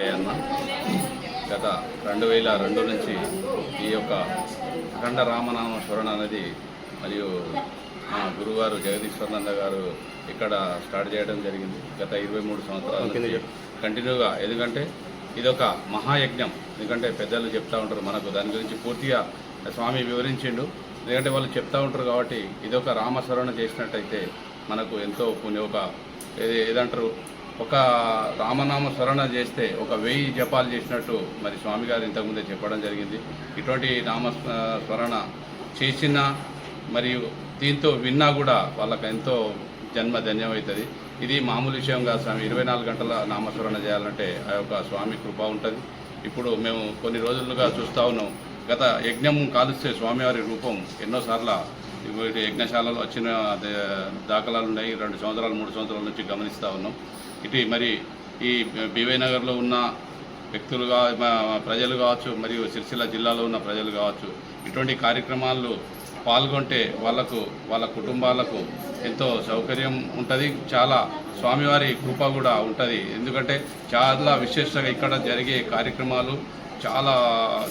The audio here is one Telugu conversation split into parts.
అన్న గత రెండు వేల రెండు నుంచి ఈ యొక్క అఖండ రామనామ స్మరణ అనేది మరియు మా గురుగారు జగదీశ్వరనంద గారు ఇక్కడ స్టార్ట్ చేయడం జరిగింది. గత ఇరవై మూడు సంవత్సరాల కంటిన్యూగా. ఎందుకంటే ఇదొక మహాయజ్ఞం. ఎందుకంటే పెద్దలు చెప్తా ఉంటారు మనకు దాని గురించి పూర్తిగా స్వామి వివరించిండు. ఎందుకంటే వాళ్ళు చెప్తా ఉంటారు కాబట్టి ఇదొక రామస్మరణ చేసినట్టయితే మనకు ఎంతో పుణ్య ఒక ఏది- ఏదంటారు? ఒక రామనామ స్మరణ చేస్తే ఒక వెయ్యి జపాలు చేసినట్టు మరి స్వామి గారు ఇంతకుముందే చెప్పడం జరిగింది. ఇటువంటి నామ స్మరణ చేసిన మరియు దీంతో విన్నా కూడా వాళ్ళకి ఎంతో జన్మ ధన్యమవుతుంది. ఇది మామూలు విషయం కాదు స్వామి. ఇరవై నాలుగు గంటల నామస్మరణ చేయాలంటే ఆ యొక్క స్వామి కృప ఉంటుంది. ఇప్పుడు మేము కొన్ని రోజులుగా చూస్తూ ఉన్నాం. గత యజ్ఞం కాలుస్తే స్వామివారి రూపం ఎన్నోసార్లు వీటి యజ్ఞశాలలో వచ్చిన దాఖలాలు ఉన్నాయి. రెండు సంవత్సరాలు మూడు సంవత్సరాల నుంచి గమనిస్తూ ఉన్నాం. ఇటు మరి ఈ బీవైనగర్లో ఉన్న వ్యక్తులు ప్రజలు కావచ్చు మరియు సిరిసిల్ల జిల్లాలో ఉన్న ప్రజలు కావచ్చు ఇటువంటి కార్యక్రమాల్లో పాల్గొంటే వాళ్ళకు వాళ్ళ కుటుంబాలకు ఎంతో సౌకర్యం ఉంటుంది. చాలా స్వామివారి కృప కూడా ఉంటుంది. ఎందుకంటే చాలా విశేషంగా ఇక్కడ జరిగే కార్యక్రమాలు చాలా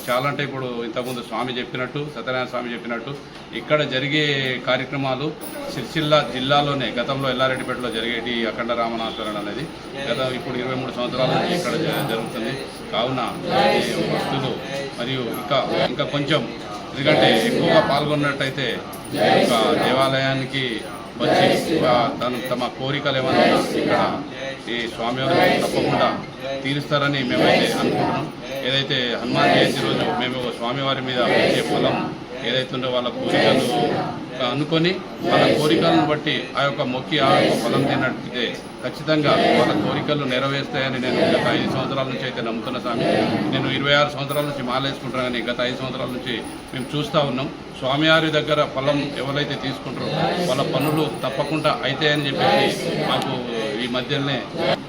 చాలా అంటే ఇప్పుడు ఇంతకుముందు స్వామి చెప్పినట్టు సత్యనారాయణ స్వామి చెప్పినట్టు ఇక్కడ జరిగే కార్యక్రమాలు సిరిసిల్ల జిల్లాలోనే గతంలో ఎల్లారెడ్డిపేటలో జరిగేటి అఖండ రామనాథరణ అనేది. గత ఇప్పుడు ఇరవై మూడు సంవత్సరాల నుంచి ఇక్కడ జరుగుతుంది. కావున భక్తులు మరియు ఇంకా ఇంకా కొంచెం ఎందుకంటే ఎక్కువగా పాల్గొన్నట్టయితే ఒక దేవాలయానికి వచ్చి తను తమ కోరికలు ఏమైనా ఇక్కడ ఈ స్వామివారిని తప్పకుండా తీరుస్తారని మేమైతే అనుకుంటున్నాం. ఏదైతే హనుమాన్ జయంతి రోజు మేము స్వామివారి మీద వచ్చే ఫలం ఏదైతుందో వాళ్ళ కోరికలు అనుకొని వాళ్ళ కోరికలను బట్టి ఆ యొక్క మొక్కి ఆ యొక్క ఫలం తిన్నట్టే ఖచ్చితంగా వాళ్ళ కోరికలు నెరవేరుస్తాయని నేను గత ఐదు సంవత్సరాల నుంచి అయితే నమ్ముతున్న స్వామి. నేను ఇరవై ఆరు సంవత్సరాల నుంచి మాలేసుకుంటానని గత ఐదు సంవత్సరాల నుంచి మేము చూస్తూ ఉన్నాం. స్వామివారి దగ్గర ఫలం ఎవరైతే తీసుకుంటారో వాళ్ళ పనులు తప్పకుండా అవుతాయని చెప్పేసి మాకు ఈ మధ్యనే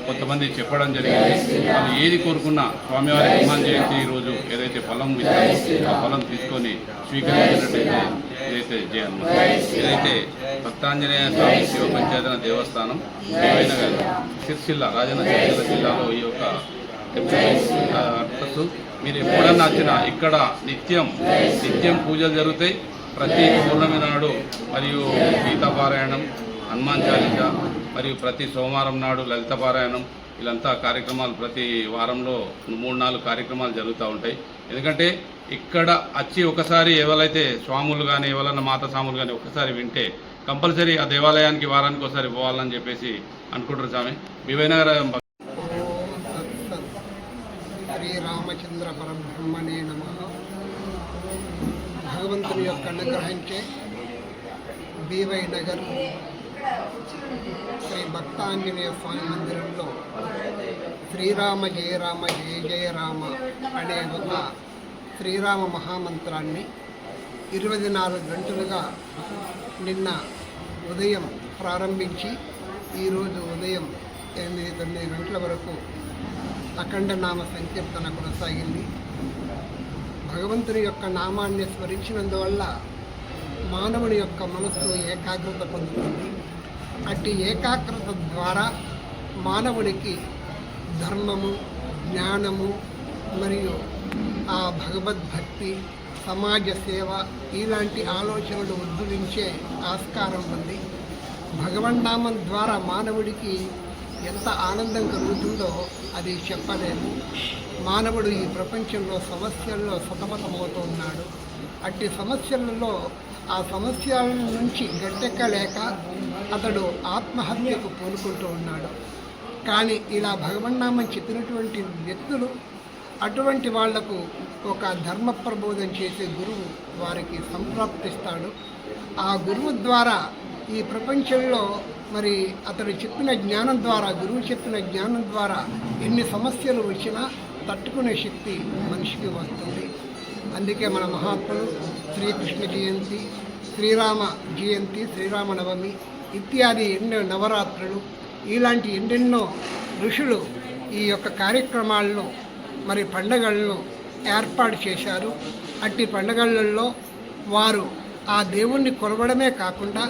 కొంతమంది చెప్పడం జరిగింది. వాళ్ళు ఏది కోరుకున్నా స్వామివారి హనుమాన్ జయంతి రోజు ఏదైతే ఫలం ఇస్తామో ఆ ఫలం తీసుకొని స్వీకరించినట్టయితే ఏదైతే జయన్మ ఏదైతే భక్తాంజనేయ స్వామి శివ పంచాయతన దేవస్థానం దేవైనగర్ సిరిసిల్ల రాజన్న సిరిసిల్ల జిల్లాలో ఈ యొక్క అడ్రస్ మీరు ఎప్పుడన్నా వచ్చినా ఇక్కడ నిత్యం నిత్యం పూజలు జరుగుతాయి. ప్రతి పౌర్ణమి నాడు మరియు గీతాపారాయణం హనుమాన్ చాలీస మరియు ప్రతి సోమవారం నాడు లలిత పారాయణం ఇలాంతా కార్యక్రమాలు ప్రతి వారంలో మూడు నాలుగు కార్యక్రమాలు జరుగుతూ ఉంటాయి. ఎందుకంటే ఇక్కడ వచ్చి ఒకసారి ఎవరైతే స్వాములు కానీ ఎవరైనా మాత స్వాములు కానీ ఒకసారి వింటే కంపల్సరీ ఆ దేవాలయానికి వారానికి ఒకసారి పోవాలని చెప్పేసి అనుకుంటారు స్వామి. వివయనగర్ శ్రీరామచంద్ర పరబ్రహ్మణే నమ. భగవంతుని యొక్క అనుగ్రహించే బీవై నగర్ శ్రీ భక్తాంజనేయ స్వామి మందిరంలో శ్రీరామ జయ రామ జయ జయ రామ అనే ఒక శ్రీరామ మహామంత్రాన్ని ఇరవై నాలుగు గంటలుగా నిన్న ఉదయం ప్రారంభించి ఈరోజు ఉదయం ఎనిమిది తొమ్మిది గంటల వరకు అఖండ నామ సంకీర్తన కొనసాగింది. భగవంతుని యొక్క నామాన్ని స్మరించినందువల్ల మానవుని యొక్క మనస్సు ఏకాగ్రత పొందుతుంది. అట్టి ఏకాగ్రత ద్వారా మానవునికి ధర్మము జ్ఞానము మరియు ఆ భగవద్భక్తి సమాజ సేవ ఇలాంటి ఆలోచనలు ఉద్భవించే ఆస్కారం ఉంది. భగవన్నామం ద్వారా మానవుడికి ఎంత ఆనందం కలుగుతుందో అది చెప్పలేము. మానవుడు ఈ ప్రపంచంలో సమస్యల్లో సతమతమవుతూ ఉన్నాడు అట్టి సమస్యలలో ఆ సమస్యల నుంచి గట్టెక్కలేక అతడు ఆత్మహత్యకు పూనుకుంటూ ఉన్నాడు. కానీ ఇలా భగవన్నామం చెప్పినటువంటి వ్యక్తులు అటువంటి వాళ్ళకు ఒక ధర్మ ప్రబోధం చేసే గురువు వారికి సంప్రాప్తిస్తాడు. ఆ గురువు ద్వారా ఈ ప్రపంచంలో మరి అతడు చెప్పిన జ్ఞానం ద్వారా గురువు చెప్పిన జ్ఞానం ద్వారా ఎన్ని సమస్యలు వచ్చినా తట్టుకునే శక్తి మనిషికి వస్తుంది. అందుకే మన మహాత్ములు శ్రీకృష్ణ జయంతి శ్రీరామ జయంతి శ్రీరామనవమి ఇత్యాది ఎన్నో నవరాత్రులు ఇలాంటి ఎన్నెన్నో ఋషులు ఈ యొక్క కార్యక్రమాలను మరి పండగలను ఏర్పాటు చేశారు. అట్టి పండగలలో వారు ఆ దేవుణ్ణి కొలవడమే కాకుండా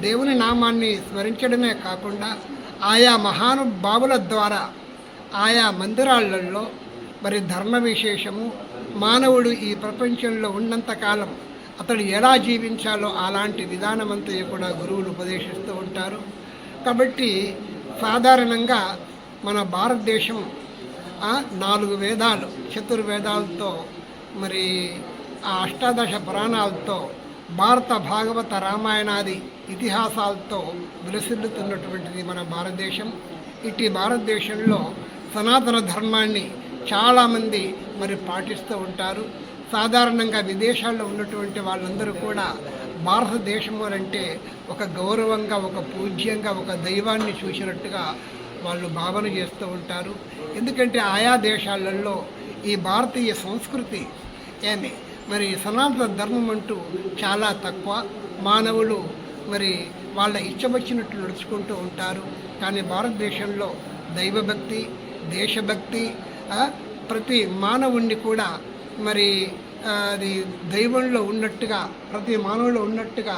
దేవుని నామాన్ని స్మరించడమే కాకుండా ఆయా మహానుభావుల ద్వారా ఆయా మందిరాలలో మరి ధర్మ విశేషము మానవుడు ఈ ప్రపంచంలో ఉన్నంతకాలం అతడు ఎలా జీవించాలో అలాంటి విధానమంతా కూడా గురువులు ఉపదేశిస్తూ ఉంటారు. కాబట్టి సాధారణంగా మన భారతదేశం నాలుగు వేదాలు చతుర్వేదాలతో మరి ఆ అష్టాదశ పురాణాలతో భారత భాగవత రామాయణాది ఇతిహాసాలతో విలసిల్లుతున్నటువంటిది మన భారతదేశం. ఇటీ భారతదేశంలో సనాతన ధర్మాన్ని చాలామంది మరి పాటిస్తూ ఉంటారు. సాధారణంగా విదేశాల్లో ఉన్నటువంటి వాళ్ళందరూ కూడా భారతదేశం అంటే ఒక గౌరవంగా ఒక పూజ్యంగా ఒక దైవాన్ని చూసినట్టుగా వాళ్ళు భావన చేస్తూ ఉంటారు. ఎందుకంటే ఆయా దేశాలలో ఈ భారతీయ సంస్కృతి ఏమి? మరి సనాతన ధర్మం అంటూ చాలా తక్కువ. మానవులు మరి వాళ్ళ ఇష్టమొచ్చినట్లు నడుచుకుంటూ ఉంటారు. కానీ భారతదేశంలో దైవభక్తి దేశభక్తి ప్రతి మానవుణ్ణి కూడా మరి అది దైవంలో ఉన్నట్టుగా ప్రతి మానవులో ఉన్నట్టుగా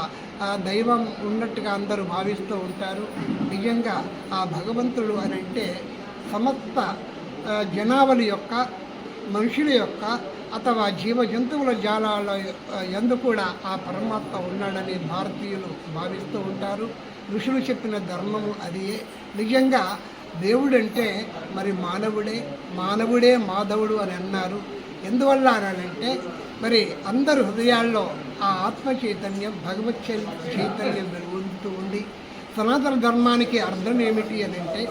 దైవం ఉన్నట్టుగా అందరూ భావిస్తూ ఉంటారు. నిజంగా ఆ భగవంతుడు అని అంటే సమస్త ఆ, జనావళి యొక్క మనుషుల యొక్క అథవా జీవ జంతువుల జాలాల ఎందు కూడా ఆ పరమాత్మ ఉన్నాడని భారతీయులు భావిస్తూ ఉంటారు. ఋషులు చెప్పిన ధర్మము అది నిజంగా దేవుడంటే మరి మానవుడే మానవుడే మాధవుడు అని అన్నారు. ఎందువల్ల అనంటే మరి అందరు హృదయాల్లో ఆ ఆత్మ చైతన్యం భగవత్ చైతన్యం వెలుగుతూ ఉంది. సనాతన ధర్మానికి అర్థం ఏమిటి అని అంటే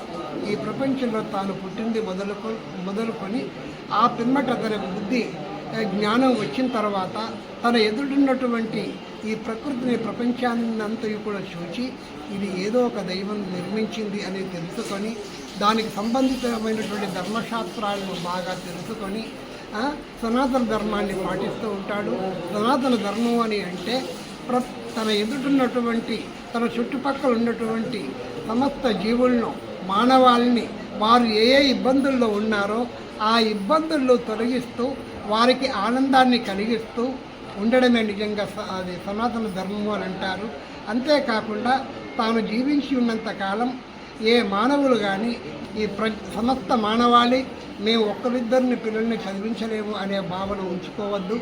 ఈ ప్రపంచంలో తాను పుట్టింది మొదలుకొ మొదలుకొని ఆ పిమ్మట తన బుద్ధి జ్ఞానం వచ్చిన తర్వాత తన ఎదురున్నటువంటి ఈ ప్రకృతిని ప్రపంచాన్ని అంతయు కూడా చూచి ఇది ఏదో ఒక దైవం నిర్మించింది అని తెలుసుకొని దానికి సంబంధితమైనటువంటి ధర్మశాస్త్రాలను బాగా తెలుసుకొని సనాతన ధర్మాన్ని పాటిస్తూ ఉంటాడు. సనాతన ధర్మం అని అంటే ప్ర తన ఎదుటిన్నటువంటి తన చుట్టుపక్కల ఉన్నటువంటి సమస్త జీవులను మానవాళ్ళని వారు ఏ ఏ ఇబ్బందుల్లో ఉన్నారో ఆ ఇబ్బందుల్లో తొలగిస్తూ వారికి ఆనందాన్ని కలిగిస్తూ ఉండడమే నిజంగా స- అది సనాతన ధర్మము అని అంటారు. అంతేకాకుండా తాను జీవించి ఉన్నంత కాలం ఏ మానవులు కానీ ఈ ప్ర సమస్త మానవాళి మేము ఒక్కరిద్దరిని పిల్లల్ని చదివించలేము అనే భావన ఉంచుకోవద్దు.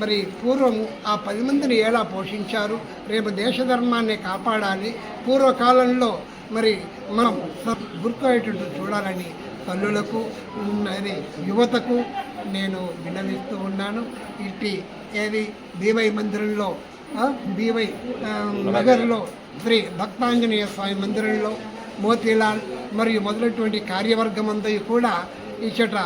మరి పూర్వము ఆ పది మందిని ఎలా పోషించారు రేపు దేశ ధర్మాన్ని కాపాడాలి పూర్వకాలంలో మరి మనం స- గుర్తయ్యేటట్టు చూడాలని తల్లులకు ఉన్నది అది యువతకు నేను విన్నవిస్తూ ఉన్నాను. ఇట్టి ఏది బీవై మందిరంలో బీవై నగర్లో శ్రీ భక్తాంజనేయ స్వామి మందిరంలో మోతీలాల్ మరియు మొదలైనటువంటి కార్యవర్గం అందరూ కూడా ఇచ్చట